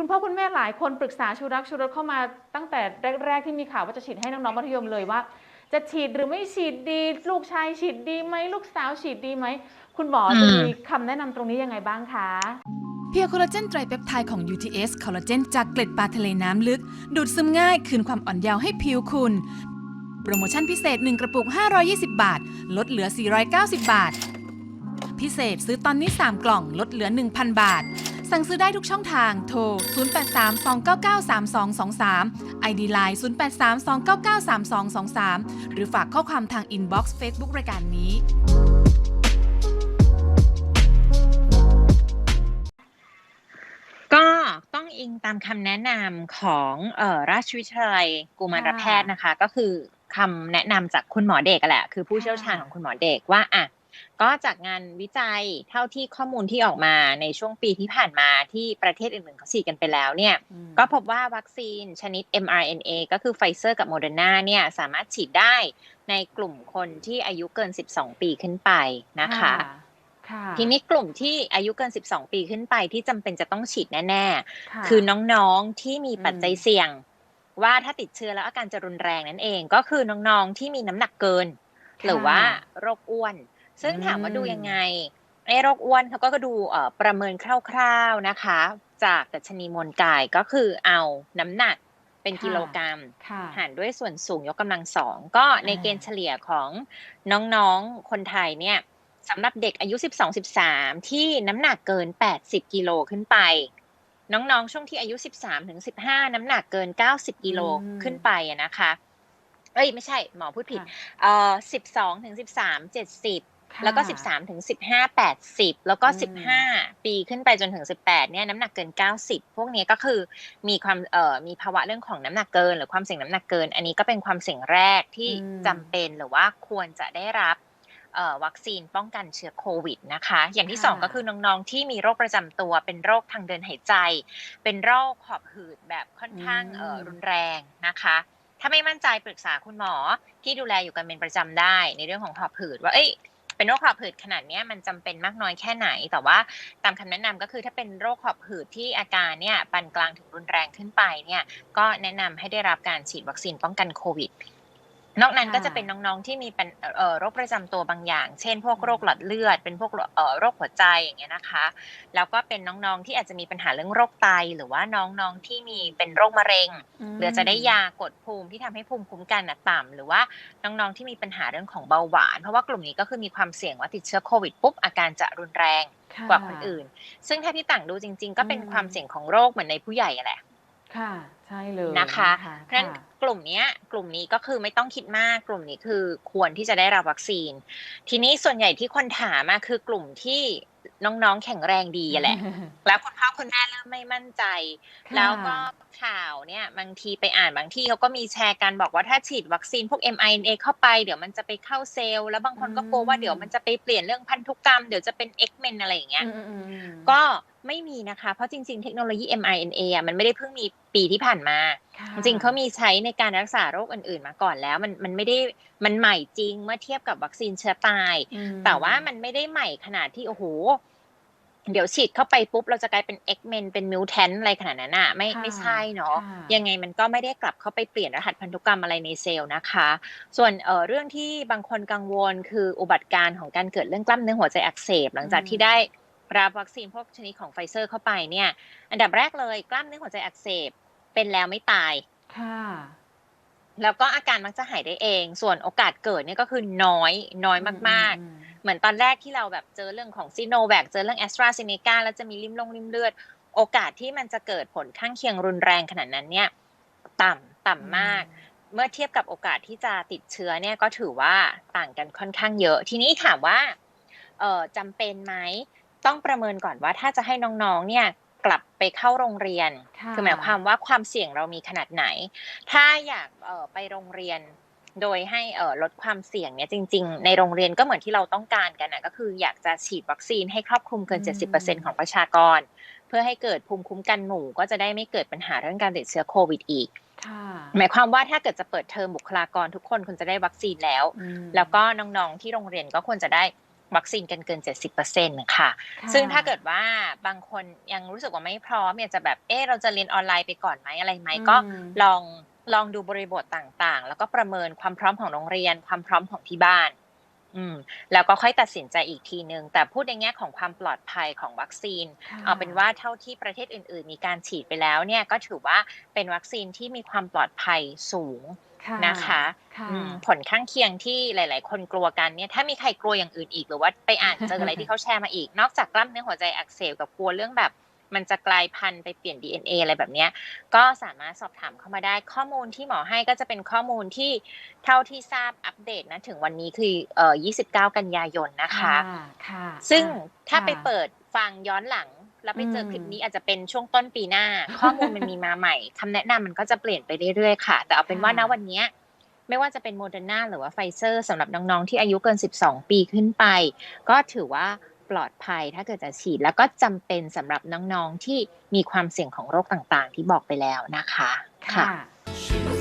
คุณพ่อคุณแม่หลายคนปรึกษาชูรักชูรสเข้ามาตั้งแต่แรก ๆ ที่มีข่าวว่าจะฉีดให้น้องๆมัธยมเลยว่า จะฉีดหรือไม่ฉีดดี ลูกชายฉีดดีไหมลูกสาวฉีดดีไหม คุณหมอจะมีคำแนะนำตรงนี้ยังไงบ้างคะเพียร์โคลลาเจนไตรเปปไทด์ของ UTS คอลลาเจนจากเกล็ดปลาทะเลน้ำลึก ดูดซึมง่ายคืนความอ่อนเยาว์ให้ผิวคุณ โปรโมชั่นพิเศษ 1 กระปุก 520 บาท ลดเหลือ 490 บาท พิเศษซื้อตอนนี้ 3 กล่องลดเหลือ 1,000 บาท สั่งซื้อได้ทุกช่องทาง โทร 0832993223 ID Line 0832993223 หรือฝากข้อความทางอินบ็อกซ์เฟซบุ๊กรายการนี้ ก็ต้องอิงตามคำแนะนำของเอ่อราชวิทยาลัยกุมารแพทย์นะคะ ก็คือคำแนะนำจากคุณหมอเด็กอะแหละ คือผู้เชี่ยวชาญของคุณหมอเด็กว่าอะ ก็จากงานวิจัยเท่าที่ข้อมูลที่ออกมาในช่วงปีที่ผ่านมาที่ประเทศอื่นๆเขาฉีดกันไปแล้วเนี่ยอืมก็พบว่าวัคซีนชนิด mRNA ก็คือไฟเซอร์กับโมเดอร์นาเนี่ยสามารถฉีดได้ในกลุ่มคนที่อายุเกิน 12 ปีขึ้นไปนะคะค่ะทีนี้กลุ่มที่อายุเกิน 12 ปีขึ้นไปที่จำเป็นจะต้องฉีดแน่ค่ะๆคือน้องๆที่มีปัจจัยอืมเสี่ยง ว่าถ้าติดเชื้อแล้วอาการจะรุนแรงนั่นเอง ก็คือน้องๆที่มีน้ำหนักเกินค่ะหรือว่าโรคอ้วน ซึ่งอืมถามว่าดูยังไงไอ้โรคอ้วนเขาก็ดูเอ่อประเมินคร่าวๆนะคะ จากดัชนีมวลกายก็คือเอาน้ำหนักเป็นกิโลกรัมค่ะหารด้วยส่วนสูงยกกำลังสองก็ในอ่าเกณฑ์เฉลี่ยของน้องๆคนไทยเนี่ยสำหรับเด็กอายุ 12-13 ที่น้ำหนักเกิน 80 กิโลขึ้นไป น้องๆ ช่วงที่อายุ 13ถึง15 น้ำหนักเกิน 90 กิโลอืมขึ้นไปอะนะคะ เอ้ย ไม่ใช่ หมอพูดผิดค่ะเอ่อ12ถึง13 70ค่ะ แล้วก็13ถึง15 80แล้วก็อืม15ปีขึ้นไปจนถึง18เนี่ยน้ำหนักเกิน90พวกนี้ก็คือมีความเอ่อมีภาวะเรื่องของน้ำหนักเกิน หรือความเสี่ยงน้ำหนักเกิน อันนี้ก็เป็นความเสี่ยงแรกที่อืมจำเป็นหรือว่าควรจะได้รับเอ่อวัคซีนป้องกันเชื้อโควิดนะคะ อย่างที่สองก็คือน้องๆที่มีโรคประจำตัว เป็นโรคทางเดินหายใจ เป็นโรคหอบหืดแบบค่อนข้างเอ่อรุนแรงนะคะ ถ้าไม่มั่นใจปรึกษาคุณหมอที่ดูแลอยู่กันเป็นประจำได้ ในเรื่องของหอบหืดว่าเอ้ย เป็นโรคหอบหืดขนาดนี้มันจำเป็นมากน้อยแค่ไหน แต่ว่าตามคำแนะนำก็คือถ้าเป็นโรคหอบหืดที่อาการเนี่ยปานกลางถึงรุนแรงขึ้นไปเนี่ยก็แนะนำให้ได้รับการฉีดวัคซีนป้องกันโควิด นอกนั้นค่ะก็จะเป็นน้องๆที่มีเป็นเอ่อโรคประจำตัวบางอย่าง เช่น พวกโรคหลอดเลือด เป็นพวกเอ่อโรคหัวใจอย่างเงี้ยนะคะ แล้วก็เป็นน้องๆที่อาจจะมีปัญหาเรื่องโรคไต หรือว่าน้องๆที่มีเป็นโรคมะเร็งมหรือจะได้ยากดภูมิที่ทำให้ภูมิคุ้มกันน่ะต่ำหรือว่าน้องๆที่มีปัญหาเรื่องของเบาหวาน เพราะว่ากลุ่มนี้ก็คือมีความเสี่ยงว่าติดเชื้อโควิดปุ๊บอาการจะรุนแรงค่ะกว่าคนอื่น ซึ่งถ้าที่ต่างดูจริง ๆ ก็เป็นอืมความเสี่ยงของโรคเหมือนในผู้ใหญ่อะแหละ ค่ะ ใช่เลยนะคะ เพราะฉะนั้นค่ะ กลุ่มเนี้ยกลุ่มนี้ก็คือไม่ต้องคิดมาก กลุ่มนี้คือควรที่จะได้รับวัคซีน ทีนี้ส่วนใหญ่ที่คนถามมาคือกลุ่มที่น้องๆแข็งแรงดีอะแหละ แล้วคุณพ่อคุณแม่เริ่มไม่มั่นใจค่ะแล้วก็ข่าวเนี่ยบางทีไปอ่านบางที่เขาก็มีแชร์กันบอกว่าถ้าฉีดวัคซีนพวก mRNA เข้าไปเดี๋ยวมันจะไปเข้าเซลล์แล้วบางคนก็กลัวว่าเดี๋ยวมันจะไปเปลี่ยนเรื่องพันธุกรรมเดี๋ยวจะเป็น X-Men อะไรอย่างเงี้ยอืมอืมอืมอืมก็ไม่มีนะคะ เพราะจริง ๆ เทคโนโลยี mRNA อะมันไม่ได้เพิ่งมีปีที่ผ่านมาค่ะจริงๆเขามีใช้ในการรักษาโรคอื่น ๆ มาก่อนแล้ว มันมันไม่ได้มันใหม่จริงเมื่อเทียบกับวัคซีนเชื้อตายอืมแต่ว่ามันไม่ได้ใหม่ขนาดที่โอ้โห เดี๋ยวฉีดเข้าไปปุ๊บ เราจะกลายเป็น X-Men เป็น mutant อะไรขนาดนั้นอะไม่ค่ะไม่ใช่เนาะค่ะยังไงมันก็ไม่ได้กลับเข้าไปเปลี่ยนรหัสพันธุกรรมอะไรในเซลล์นะคะ ส่วนเอ่อเรื่องที่บางคนกังวลคืออุบัติการณ์ของการเกิดเรื่องกล้ามเนื้อหัวใจอักเสบ หลังจากที่ได้รับวัคซีนพวกชนิดของไฟเซอร์เข้าไปเนี่ย อันดับแรกเลยกล้ามเนื้อหัวใจอักเสบเป็นแล้วไม่ตายค่ะแล้วก็อาการมักจะหายได้เอง ส่วนโอกาสเกิดเนี่ยก็คือน้อยน้อยมากๆอืม เหมือนตอนแรกที่เราแบบเจอเรื่องของซีโนแวคเจอเรื่องแอสตราเซเนกาแล้วจะมีริมลงริมเลือด โอกาสที่มันจะเกิดผลข้างเคียงรุนแรงขนาดนั้นเนี่ยต่ำต่ำมาก เมื่อเทียบกับโอกาสที่จะติดเชื้อเนี่ยก็ถือว่าต่างกันค่อนข้างเยอะ ทีนี้ถามว่าเอ่อจำเป็นไหมต้องประเมินก่อนว่าถ้าจะให้น้องๆเนี่ยกลับไปเข้าโรงเรียนค่ะคือหมายความว่าความเสี่ยงเรามีขนาดไหน ถ้าอยากเอ่อไปโรงเรียน โดยให้เอ่อลดความเสี่ยงเนี่ยจริง ๆ ในโรงเรียนก็เหมือนที่เราต้องการกันนะก็คืออยากจะฉีดวัคซีนให้ครอบคลุมเกิน 70%ของประชากร เพื่อให้เกิดภูมิคุ้มกันหมู่ก็จะได้ไม่เกิดปัญหาเรื่องการติดเชื้อโควิดอีกค่ะหมายความว่าถ้าเกิดจะเปิดเทอมบุคลากรทุกคนควรจะได้วัคซีนแล้วอืมแล้วก็น้องๆที่โรงเรียนก็ควรจะได้วัคซีนกันเกิน 70%ค่ะ ซึ่งถ้าเกิดว่าบางคนยังรู้สึกว่าไม่พร้อมอยากจะแบบ เออเราจะเรียนออนไลน์ไปก่อนไหมอะไรไหมก็อืมลอง ลองดูบริบทต่างๆ แล้วก็ประเมินความพร้อมของโรงเรียน ความพร้อมของที่บ้าน อืม แล้วก็ค่อยตัดสินใจอีกทีนึง แต่พูดในแง่ของความปลอดภัยของวัคซีนค่ะเอาเป็นว่าเท่าที่ประเทศอื่น ๆ มีการฉีดไปแล้วเนี่ยก็ถือว่าเป็นวัคซีนที่มีความปลอดภัยสูงนะคะค่ะอืมผลข้างเคียงที่หลาย ๆ คนกลัวกันเนี่ยถ้ามีใครกลัวอย่างอื่นอีก หรือว่าไปอ่านเจออะไรที่เขาแชร์มาอีก นอกจากกล้ามเนื้อหัวใจอักเสบกับกลัวเรื่องแบบ มันจะกลายพันธุ์ไปเปลี่ยน DNA อะไรแบบเนี้ยก็สามารถสอบถามเข้ามาได้ข้อมูลที่หมอให้ก็จะเป็นข้อมูลที่เท่าที่ทราบอัปเดตนะถึงวันนี้คือเอ่อ29 กันยายนนะคะค่ะซึ่งถ้าค่ะไปเปิดฟังย้อนหลังแล้วไปเจออมคลิปนี้อาจจะเป็นช่วงต้นปีหน้า ข้อมูลมันมีมาใหม่คำแนะนำมันก็จะเปลี่ยนไปเรื่อยๆค่ะ แต่เอาเป็นว่าณวันเนี้ยไม่ว่าจะเป็นโมเดอร์นาหรือว่าไฟเซอร์สำหรับน้องๆ ที่อายุเกิน 12 ปีขึ้นไป ก็ถือว่า ปลอดภัยถ้าเกิดจะฉีด แล้วก็จำเป็นสำหรับน้องๆที่มีความเสี่ยงของโรคต่างๆ ที่บอกไปแล้วนะคะ ค่ะ